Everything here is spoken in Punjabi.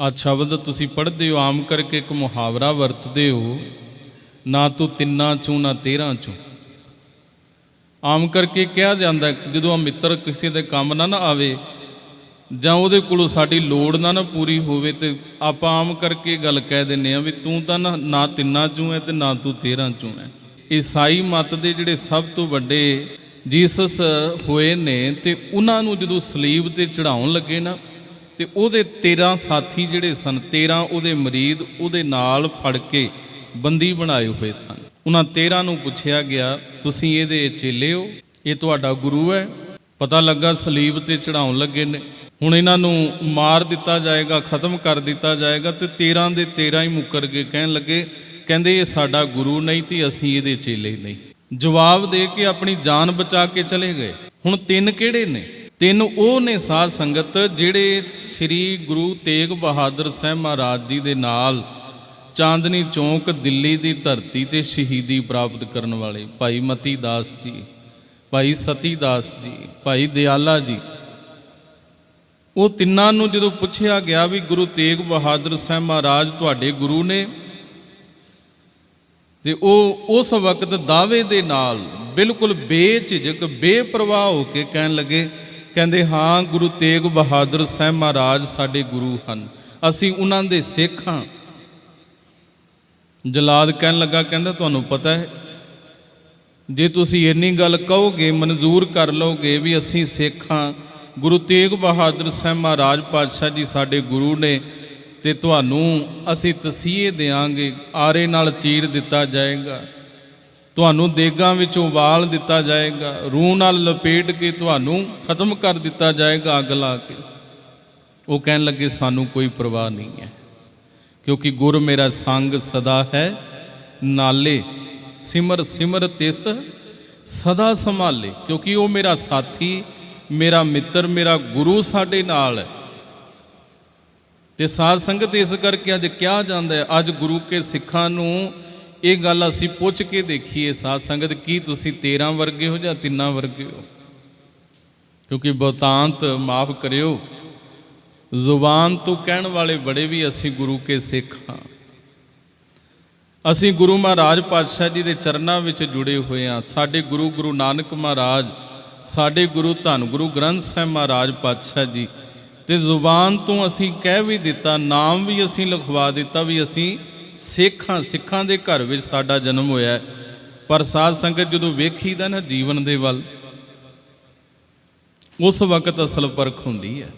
ਆ ਸ਼ਬਦ ਤੁਸੀਂ ਪੜ੍ਹਦੇ ਹੋ, ਆਮ ਕਰਕੇ ਇੱਕ ਮੁਹਾਵਰਾ ਵਰਤਦੇ ਹੋ, ਨਾ ਤੂੰ ਤਿੰਨਾਂ ਚੋਂ, ਨਾ ਤੇਰਾਂ ਚੋਂ। ਆਮ ਕਰਕੇ ਕਿਹਾ ਜਾਂਦਾ ਜਦੋਂ ਆ ਮਿੱਤਰ ਕਿਸੇ ਦੇ ਕੰਮ ਨਾ ਨਾ ਆਵੇ, ਜਾਂ ਉਹਦੇ ਕੋਲੋਂ ਸਾਡੀ ਲੋੜ ਨਾ ਨਾ ਪੂਰੀ ਹੋਵੇ, ਤੇ ਆਪਾਂ ਆਮ ਕਰਕੇ ਗੱਲ ਕਹਿ ਦਿੰਨੇ ਆ ਵੀ ਤੂੰ ਤਾਂ ਨਾ ਤਿੰਨਾਂ ਚੋਂ ਹੈ ਤੇ ਨਾ ਤੂੰ ਤੇਰਾਂ ਚੋਂ ਹੈ। ਈਸਾਈ ਮਤ ਦੇ ਜਿਹੜੇ ਸਭ ਤੋਂ ਵੱਡੇ ਜੀਸਸ ਹੋਏ ਨੇ, ਤੇ ਉਹਨਾਂ ਨੂੰ ਜਦੋਂ ਸਲੀਬ ਤੇ ਚੜਾਉਣ ਲੱਗੇ ਨਾ ਤੇ ਉਹਦੇ 13 ਸਾਥੀ ਜਿਹੜੇ ਸਨ 13 ਉਹਦੇ ਮਰੀਦ ਉਹਦੇ ਨਾਲ ਫੜ ਕੇ ਬੰਦੀ ਬਣਾਏ ਹੋਏ ਸਨ। ਉਹਨਾਂ 13 ਨੂੰ ਪੁੱਛਿਆ ਗਿਆ, ਤੁਸੀਂ ਇਹਦੇ ਚੇਲੇ ਹੋ? ਇਹ ਤੁਹਾਡਾ ਗੁਰੂ ਹੈ? ਪਤਾ ਲੱਗਾ ਸਲੀਬ ਤੇ ਚੜਾਉਣ ਲੱਗੇ ਨੇ। ਹੁਣ ਇਹਨਾਂ ਨੂੰ ਮਾਰ ਦਿੱਤਾ ਜਾਏਗਾ, ਖਤਮ ਕਰ ਦਿੱਤਾ ਜਾਏਗਾ ਤੇ 13 ਦੇ 13 ਹੀ ਮੁੱਕਰ ਕੇ ਕਹਿਣ ਲੱਗੇ, ਕਹਿੰਦੇ ਇਹ ਸਾਡਾ ਗੁਰੂ ਨਹੀਂ ਤੇ ਅਸੀਂ ਇਹਦੇ ਚੇਲੇ ਨਹੀਂ। ਜਵਾਬ ਦੇ ਕੇ ਆਪਣੀ ਜਾਨ ਬਚਾ ਕੇ ਚਲੇ ਗਏ। ਹੁਣ ਤਿੰਨ ਕਿਹੜੇ ਨੇ? ਤਿੰਨ ਉਹ ਨੇ ਸਾਧ ਸੰਗਤ ਜਿਹੜੇ ਸ੍ਰੀ ਗੁਰੂ ਤੇਗ ਬਹਾਦਰ ਸਾਹਿਬ ਮਹਾਰਾਜ ਜੀ ਦੇ ਨਾਲ ਚਾਂਦਨੀ ਚੌਂਕ, ਦਿੱਲੀ ਦੀ ਧਰਤੀ ਤੇ ਸ਼ਹੀਦੀ ਪ੍ਰਾਪਤ ਕਰਨ ਵਾਲੇ ਭਾਈ ਮਤੀ ਦਾਸ ਜੀ, ਭਾਈ ਸਤੀ ਦਾਸ ਜੀ, ਭਾਈ ਦਿਆਲਾ ਜੀ। ਉਹ ਤਿੰਨਾਂ ਨੂੰ ਜਦੋਂ ਪੁੱਛਿਆ ਗਿਆ ਵੀ ਗੁਰੂ ਤੇਗ ਬਹਾਦਰ ਸਾਹਿਬ ਮਹਾਰਾਜ ਤੁਹਾਡੇ ਗੁਰੂ ਨੇ, ਤੇ ਉਹ ਉਸ ਵਕਤ ਦਾਅਵੇ ਦੇ ਨਾਲ ਬਿਲਕੁਲ ਬੇਝਿਜਕ, ਬੇਪਰਵਾਹ ਹੋ ਕੇ ਕਹਿਣ ਲੱਗੇ ਕਹਿੰਦੇ, ਹਾਂ, ਗੁਰੂ ਤੇਗ ਬਹਾਦਰ ਸਾਹਿਬ ਮਹਾਰਾਜ ਸਾਡੇ ਗੁਰੂ ਹਨ। ਅਸੀਂ ਉਹਨਾਂ ਦੇ ਸਿੱਖ ਹਾਂ। ਜਲਾਦ ਕਹਿਣ ਲੱਗਾ, ਕਹਿੰਦਾ, ਤੁਹਾਨੂੰ ਪਤਾ ਹੈ, ਜੇ ਤੁਸੀਂ ਇੰਨੀ ਗੱਲ ਕਹੋਗੇ, ਮਨਜ਼ੂਰ ਕਰ ਲਓਗੇ ਵੀ ਅਸੀਂ ਸਿੱਖ ਹਾਂ, ਗੁਰੂ ਤੇਗ ਬਹਾਦਰ ਸਾਹਿਬ ਮਹਾਰਾਜ ਪਾਤਸ਼ਾਹ ਜੀ ਸਾਡੇ ਗੁਰੂ ਨੇ ਤੇ ਤੁਹਾਨੂੰ ਅਸੀਂ ਤਸੀਹੇ ਦੇਾਂਗੇ ਆਰੇ ਨਾਲ ਚੀਰ ਦਿੱਤਾ ਜਾਏਗਾ। ਤੁਹਾਨੂੰ ਦੇਗਾਂ ਵਿੱਚ ਉਬਾਲ ਦਿੱਤਾ ਜਾਏਗਾ, ਰੂਹ ਨਾਲ ਲਪੇਟ ਕੇ ਤੁਹਾਨੂੰ ਖਤਮ ਕਰ ਦਿੱਤਾ ਜਾਏਗਾ ਅੱਗ ਲਾ ਕੇ। ਉਹ ਕਹਿਣ ਲੱਗੇ, ਸਾਨੂੰ ਕੋਈ ਪਰਵਾਹ ਨਹੀਂ ਹੈ, ਕਿਉਂਕਿ ਗੁਰ ਮੇਰਾ ਸੰਗ ਸਦਾ ਹੈ, ਨਾਲੇ ਸਿਮਰ ਸਿਮਰ ਤਿਸ ਸਦਾ ਸੰਭਾਲੇ, ਕਿਉਂਕਿ ਉਹ ਮੇਰਾ ਸਾਥੀ, ਮੇਰਾ ਮਿੱਤਰ, ਮੇਰਾ ਗੁਰੂ ਸਾਡੇ ਨਾਲ ਹੈ। ਤੇ ਸਾਧ ਸੰਗਤ ਇਸ ਕਰਕੇ ਅੱਜ ਕਿਹਾ ਜਾਂਦਾ ਹੈ, ਅੱਜ ਗੁਰੂ ਕੇ ਸਿੱਖਾਂ ਨੂੰ ਇਹ ਗੱਲ ਅਸੀਂ ਪੁੱਛ ਕੇ ਦੇਖੀਏ ਸਾਧ ਸੰਗਤ, ਕੀ ਤੁਸੀਂ 13 ਵਰਗੇ ਹੋ ਜਾਂ ਤਿੰਨਾਂ ਵਰਗੇ ਹੋ? ਕਿਉਂਕਿ ਬਹੁਤਾਂਤ ਮਾਫ ਕਰਿਓ, ਜ਼ੁਬਾਨ ਤੋਂ ਕਹਿਣ ਵਾਲੇ ਬੜੇ ਵੀ ਅਸੀਂ ਗੁਰੂ ਕੇ ਸਿੱਖ ਹਾਂ। ਅਸੀਂ ਗੁਰੂ ਮਹਾਰਾਜ ਪਾਤਸ਼ਾਹ ਜੀ ਦੇ ਚਰਨਾਂ ਵਿੱਚ ਜੁੜੇ ਹੋਏ ਹਾਂ। ਸਾਡੇ ਗੁਰੂ ਗੁਰੂ ਨਾਨਕ ਮਹਾਰਾਜ, ਸਾਡੇ ਗੁਰੂ ਧੰਨ ਗੁਰੂ ਗ੍ਰੰਥ ਸਾਹਿਬ ਮਹਾਰਾਜ ਪਾਤਸ਼ਾਹ ਜੀ, ਤੇ ਜ਼ੁਬਾਨ ਤੋਂ ਅਸੀਂ ਕਹਿ ਵੀ ਦਿੱਤਾ, ਨਾਮ ਵੀ ਅਸੀਂ ਲਿਖਵਾ ਦਿੱਤਾ ਵੀ ਅਸੀਂ ਸੇਖਾਂ ਸਿੱਖਾਂ ਦੇ ਘਰ ਵਿੱਚ ਸਾਡਾ ਜਨਮ ਹੋਇਆ ਪਰ ਸਾਧ ਸੰਗਤ ਜਦੋਂ ਵੇਖੀਦਾ ਨਾ ਜੀਵਨ ਦੇ ਵੱਲ, ਉਸ ਵਕਤ ਅਸਲ ਪਰਖ ਹੁੰਦੀ ਹੈ।